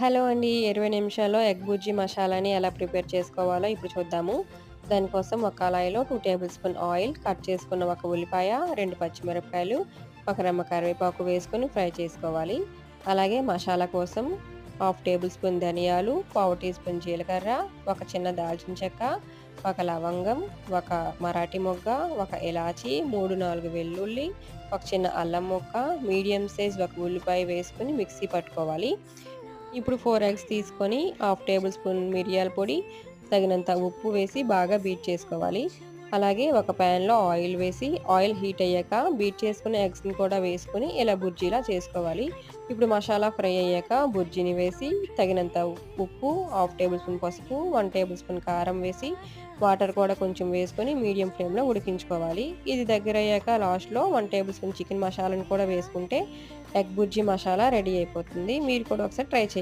Hello అండి. ఇరవై నిమిషాల్లో ఎగ్ బుజ్జి మసాలాని ఎలా ప్రిపేర్ చేసుకోవాలో ఇప్పుడు చూద్దాము. దానికోసం ఒక కళాయిలో two tablespoon oil cut చేసుకున్న ఒక ఉల్లిపాయ రెండు పచ్చిమిరపకాయలు ఒక రెమ్మ కరివేపాకు వేసుకొని ఫ్రై చేసుకోవాలి. అలాగే మసాలా కోసం హాఫ్ టేబుల్ స్పూన్ ధనియాలు పావు టీ స్పూన్ జీలకర్ర ఒక చిన్న దాల్చిన చెక్క ఒక లవంగం ఒక మరాఠీ మొగ్గ ఒక ఇలాచి మూడు నాలుగు వెల్లుల్లి ఒక చిన్న అల్లం మొక్క మీడియం సైజ్ ఒక ఉల్లిపాయ వేసుకుని మిక్సీ పట్టుకోవాలి. ఇప్పుడు ఫోర్ ఎగ్స్ తీసుకొని హాఫ్ టేబుల్ స్పూన్ మిరియాల పొడి తగినంత ఉప్పు వేసి బాగా బీట్ చేసుకోవాలి. అలాగే ఒక ప్యాన్లో ఆయిల్ వేసి ఆయిల్ హీట్ అయ్యాక బీట్ చేసుకున్న ఎగ్స్ని కూడా వేసుకొని ఇలా బుర్జీలా చేసుకోవాలి. ఇప్పుడు మసాలా ఫ్రై అయ్యాక బుర్జీని వేసి తగినంత ఉప్పు హాఫ్ టేబుల్ స్పూన్ పసుపు వన్ టేబుల్ స్పూన్ కారం వేసి వాటర్ కూడా కొంచెం వేసుకొని మీడియం ఫ్లేమ్లో ఉడికించుకోవాలి. ఇది దగ్గర అయ్యాక లాస్ట్లో వన్ టేబుల్ స్పూన్ చికెన్ మసాలాను కూడా వేసుకుంటే ఎగ్ బుర్జీ మసాలా రెడీ అయిపోతుంది. మీరు కూడా ఒకసారి ట్రై చేయండి.